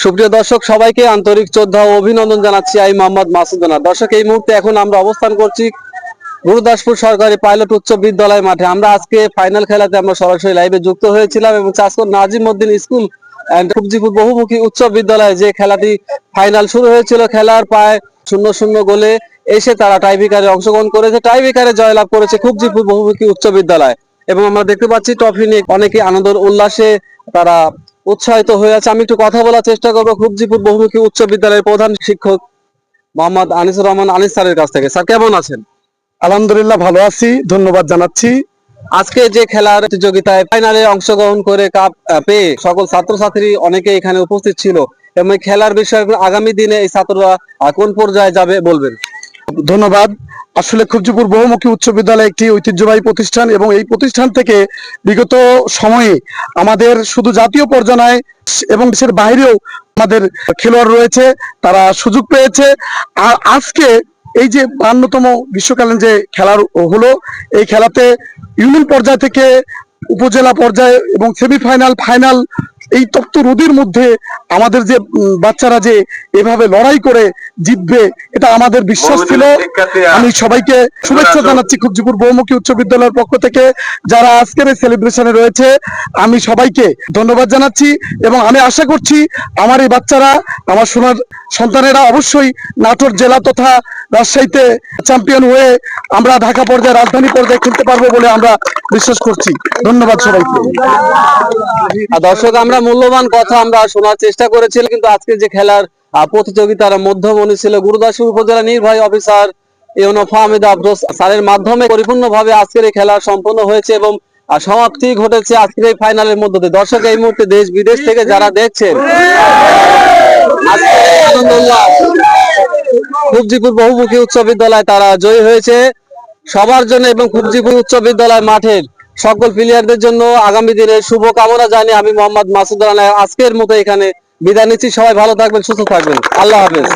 সুপ্রিয় দর্শক, সবাইকে আন্তরিক শ্রদ্ধা ও অভিনন্দন জানাচ্ছি আমি মোহাম্মদ মাসুদানা দর্শক, এই মুহূর্তে এখন আমরা অবস্থান করছি গুরুদাসপুর সরকারি পাইলট উচ্চ বিদ্যালয় মাঠে। আমরা আজকে ফাইনাল খেলাতে আমরা সরাসরি লাইভে যুক্ত হয়েছিলাম এবং চাষকর নাজিম উদ্দিন স্কুল অ্যান্ড কুবজিপুর বহুমুখী উচ্চ বিদ্যালয়ে যে খেলাটি ফাইনাল শুরু হয়েছিল, খেলার প্রায় শূন্য শূন্য গোলে এসে তারা টাইব্রেকারে অংশগ্রহণ করেছে। টাইব্রেকারে জয়লাভ করেছে কুবজিপুর বহুমুখী উচ্চ বিদ্যালয়। এবং আমরা দেখতে পাচ্ছি ট্রফি নিয়ে অনেকে আনন্দ উল্লাসে তারা উৎসাহিত হয়ে আছে। আমি একটু কথা বলার চেষ্টা করব। খুবজিপুর বহুমুখী উচ্চ বিদ্যালয়ের প্রধান শিক্ষক মোহাম্মদ আনিসুর রহমান আনিস স্যারের কাছ থেকে। স্যার কেমন আছেন? আলহামদুলিল্লাহ ভালো আছি। ধন্যবাদ জানাচ্ছি। আজকে যে খেলার প্রতিযোগিতায় ফাইনালে অংশগ্রহণ করে কাপ পেয়ে সকল ছাত্রছাত্রী অনেকে এখানে উপস্থিত ছিল এবং খেলার বিষয়ে আগামী দিনে এই ছাত্ররা কোন পর্যায়ে যাবে বলবেন? ধন্যবাদ। আসলে খুবজিপুর বহুমুখী উচ্চ বিদ্যালয় একটি ঐতিহ্যবাহী প্রতিষ্ঠান এবং এই প্রতিষ্ঠান থেকে বিগত সময়ে আমাদের শুধু জাতীয় পর্যায়ে এবং দেশের বাইরেও আমাদের খেলোয়াড় রয়েছে, তারা সুযোগ পেয়েছে। আর আজকে এই যে বান্নতম বিশ্বকালীন যে খেলার হলো, এই খেলাতে ইউনিয়ন পর্যায় থেকে উপজেলা পর্যায়ে এবং সেমিফাইনাল, ফাইনাল এই তপ্ত রোদের মধ্যে আমাদের যে বাচ্চারা যে এভাবে লড়াই করে জিতবে এটা আমাদের বিশ্বাস ছিল। আমি সবাইকে শুভেচ্ছা জানাচ্ছি খুবজিপুর বহুমুখী উচ্চ বিদ্যালয়ের পক্ষ থেকে যারা আজকের এই সেলিব্রেশনে রয়েছে আমি সবাইকে ধন্যবাদ জানাচ্ছি এবং আমি আশা করছি আমার এই বাচ্চারা আমার সোনার সন্তানেরা অবশ্যই নাটোর জেলা তথা রাজশাহীতে চ্যাম্পিয়ন হয়ে আমরা ঢাকা পর্যায়ে রাজধানী পর্যায়ে খেলতে পারব বলে আমরা বিশ্বাস করছি। ধন্যবাদ সবাইকে। দর্শক, আমরা মূল্যবান কথা আমরা শোনার চেষ্টা করেছিলাম, কিন্তু আজকে যে খেলার প্রতিযোগিতার মধ্যমণি ছিল গুরুদাসপুর উপজেলা নির্বাহী অফিসার স্যারের মাধ্যমে পরিপূর্ণভাবে আজকের এই খেলা সম্পন্ন হয়েছে এবং সমাপ্তি ঘটেছে আজকের এই ফাইনালের মধ্যে দিয়ে। দর্শক, এই মুহূর্তে দেশ বিদেশ থেকে যারা দেখছেন আনন্দ উল্লাস। খুবজিপুর বহুমুখী উচ্চ বিদ্যালয়, তারা জয়ী হয়েছে সবার জন্য এবং খুবজিপুর উচ্চ বিদ্যালয় মাঠের সকল প্লেয়ারদের জন্য আগামী দিনে শুভ কামনা জানিয়ে আমি মোহাম্মদ মাসুদ আজকের মতো এখানে বিদায় নিচ্ছি। সবাই ভালো থাকবেন, সুস্থ থাকবেন। আল্লাহ হাফেজ।